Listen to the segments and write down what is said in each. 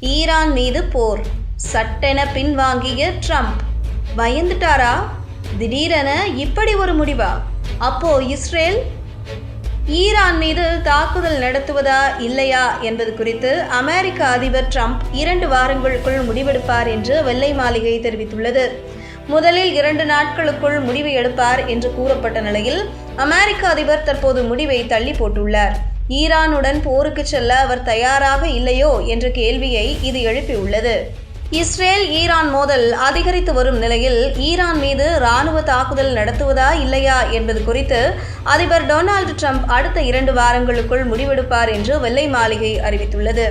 Iran மீது போர். சட்டென பின்வாங்கிய Trump. பயந்துட்டாரா? திடீரென இப்படி ஒரு முடிவா? அப்போ இஸ்ரேல் ஈரான் மீது தாக்குதல் நடத்துவதா இல்லையா என்பது குறித்து அமெரிக்க அதிபர் ட்ரம்ப் இரண்டு வாரங்களுக்குள் முடிவெடுப்பார் என்று வெள்ளை மாளிகை தெரிவித்துள்ளது. முதலில் இரண்டு நாட்களுக்குள் முடிவு எடுப்பார் என்று கூறப்பட்ட நிலையில் அமெரிக்க அதிபர் தற்போது முடிவை தள்ளி போட்டுள்ளார். ஈரானுடன் போருக்கு செல்ல அவர் தயாராக இல்லையோ என்ற கேள்வியை இது எழுப்பியுள்ளது. இஸ்ரேல் ஈரான் மோதல் அதிகரித்து வரும் நிலையில் ஈரான் மீது ராணுவ தாக்குதல் நடத்துவதா இல்லையா என்பது குறித்து அதிபர் டொனால்டு ட்ரம்ப் அடுத்த இரண்டு வாரங்களுக்குள் முடிவெடுப்பார் என்று வெள்ளை மாளிகை அறிவித்துள்ளது.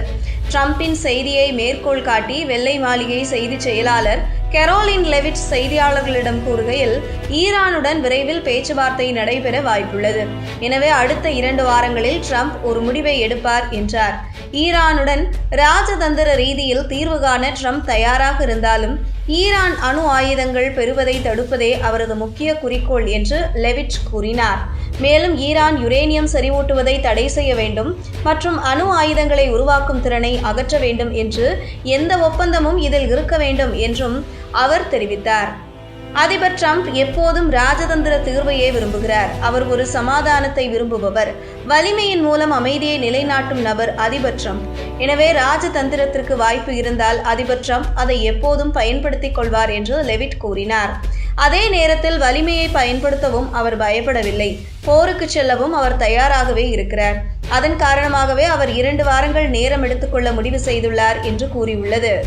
ட்ரம்பின் செய்தியை மேற்கோள் காட்டி வெள்ளை மாளிகை செய்திச் செயலாளர் கெரோலின் லெவிட் செய்தியாளர்களிடம் கூறுகையில் ஈரானுடன் விரைவில் பேச்சுவார்த்தை நடைபெற வாய்ப்புள்ளது. எனவே அடுத்த இரண்டு வாரங்களில் ட்ரம்ப் ஒரு முடிவை எடுப்பார் என்றார். ஈரானுடன் ராஜதந்திர ரீதியில் தீர்வு காண ட்ரம்ப் தயாராக இருந்தாலும் ஈரான் அணு ஆயுதங்கள் பெறுவதை தடுப்பதே அவரது முக்கிய குறிக்கோள் என்று லெவிட் கூறினார். மேலும் ஈரான் யுரேனியம் செறிவூட்டுவதை தடை செய்ய வேண்டும் மற்றும் அணு ஆயுதங்களை உருவாக்கும் திறனை அகற்ற வேண்டும் என்று எந்த ஒப்பந்தமும் இதில் இருக்க வேண்டும் என்றும் அவர் தெரிவித்தார். அதிபர் ட்ரம்ப் எப்போதும் ராஜதந்திர தீர்வையே விரும்புகிறார். அவர் ஒரு சமாதானத்தை விரும்புபவர். வலிமையின் மூலம் அமைதியை நிலைநாட்டும் நபர் அதிபர் டிரம்ப். எனவே ராஜதந்திரத்திற்கு வாய்ப்பு இருந்தால் அதிபர் ட்ரம்ப் அதை எப்போதும் பயன்படுத்திக் கொள்வார் என்று லெவிட் கூறினார். அதே நேரத்தில் வலிமையை பயன்படுத்தவும் அவர் பயப்படவில்லை. போருக்கு செல்லவும் அவர் தயாராகவே இருக்கிறார். அதன் காரணமாகவே அவர் இரண்டு வாரங்கள் நேரம் எடுத்துக்கொள்ள முடிவு செய்துள்ளார் என்று கூறியுள்ளது.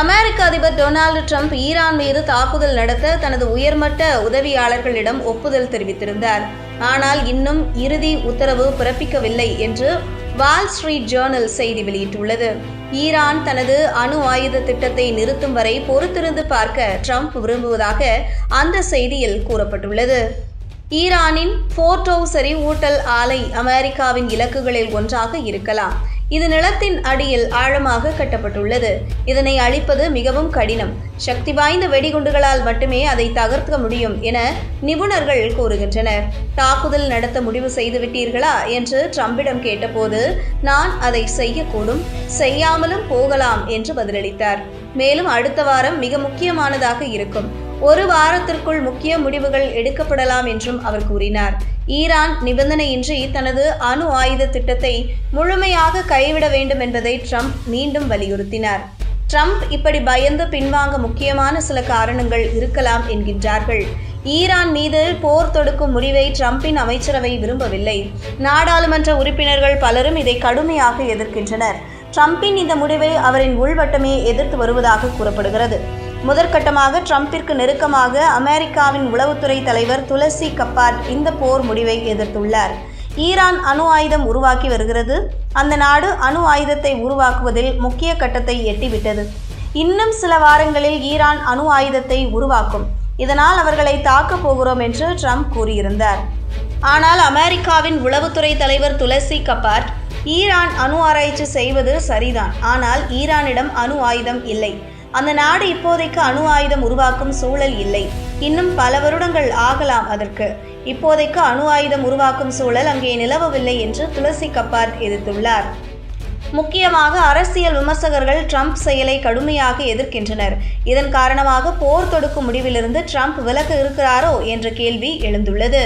அமெரிக்க அதிபர் டொனால்டு ட்ரம்ப் ஈரான் மீது தாக்குதல் நடத்த தனது உயர்மட்ட உதவியாளர்களிடம் ஒப்புதல் தெரிவித்திருந்தார். ஆனால் இன்னும் இறுதி உத்தரவு பிறப்பிக்கவில்லை என்று வால் ஸ்ட்ரீட் ஜேர்னல் செய்தி வெளியிட்டுள்ளது. ஈரான் தனது அணு ஆயுத திட்டத்தை நிறுத்தும் வரை பொறுத்திருந்து பார்க்க ட்ரம்ப் விரும்புவதாக அந்த செய்தியில் கூறப்பட்டுள்ளது. ஈரானின் போர்டோ ஊட்டல் ஆலை அமெரிக்காவின் இலக்குகளில் ஒன்றாக இருக்கலாம். இது நிலத்தின் அடியில் ஆழமாக கட்டப்பட்டுள்ளது. இதனை அழிப்பது மிகவும் கடினம். சக்தி வாய்ந்த வெடிகுண்டுகளால் மட்டுமே அதை தகர்க்க முடியும் என நிபுணர்கள் கூறுகின்றனர். தாக்குதல் நடத்த முடிவு செய்துவிட்டீர்களா என்று ட்ரம்பிடம் கேட்டபோது நான் அதை செய்யக்கூடும். செய்யாமலும் போகலாம் என்று பதிலளித்தார். மேலும் அடுத்த வாரம் மிக முக்கியமானதாக இருக்கும். ஒரு வாரத்திற்குள் முக்கிய முடிவுகள் எடுக்கப்படலாம் என்றும் அவர் கூறினார். ஈரான் நிபந்தனையின்றி தனது அணு ஆயுத திட்டத்தை முழுமையாக கைவிட வேண்டும் என்பதை ட்ரம்ப் மீண்டும் வலியுறுத்தினார். ட்ரம்ப் இப்படி பயந்து பின்வாங்க முக்கியமான சில காரணங்கள் இருக்கலாம் என்கின்றார்கள். ஈரான் மீது போர் தொடுக்கும் முடிவை ட்ரம்பின் அமைச்சரவை விரும்பவில்லை. நாடாளுமன்ற உறுப்பினர்கள் பலரும் இதை கடுமையாக எதிர்க்கின்றனர். ட்ரம்பின் இந்த முடிவை அவரின் உள்வட்டமே எதிர்த்து வருவதாக கூறப்படுகிறது. முதற்கட்டமாக ட்ரம்பிற்கு நெருக்கமாக அமெரிக்காவின் உளவுத்துறை தலைவர் துளசி கப்பாட் இந்த போர் முடிவை எதிர்த்துள்ளார். ஈரான் அணு ஆயுதம் உருவாக்கி வருகிறது. அந்த நாடு அணு ஆயுதத்தை உருவாக்குவதில் முக்கிய கட்டத்தை எட்டிவிட்டது. இன்னும் சில வாரங்களில் ஈரான் அணு ஆயுதத்தை உருவாக்கும். இதனால் அவர்களை தாக்கப் போகிறோம் என்று ட்ரம்ப் கூறியிருந்தார். ஆனால் அமெரிக்காவின் உளவுத்துறை தலைவர் துளசி கபார்ட் ஈரான் அணு ஆராய்ச்சி செய்வது சரிதான். ஆனால் ஈரானிடம் அணு ஆயுதம் இல்லை. அந்த நாடு இப்போதைக்கு அணு ஆயுதம் உருவாக்கும் சூழல் இல்லை. இன்னும் பல வருடங்கள் ஆகலாம் அதற்கு. இப்போதைக்கு அணு ஆயுதம் உருவாக்கும் சூழல் அங்கே நிலவவில்லை என்று துளசி கப்பார் எதிர்த்துள்ளார். முக்கியமாக அரசியல் விமர்சகர்கள் ட்ரம்ப் செயலை கடுமையாக எதிர்க்கின்றனர். இதன் காரணமாக போர் தொடுக்கும் முடிவிலிருந்து ட்ரம்ப் விலக்கு இருக்கிறாரோ என்ற கேள்வி எழுந்துள்ளது.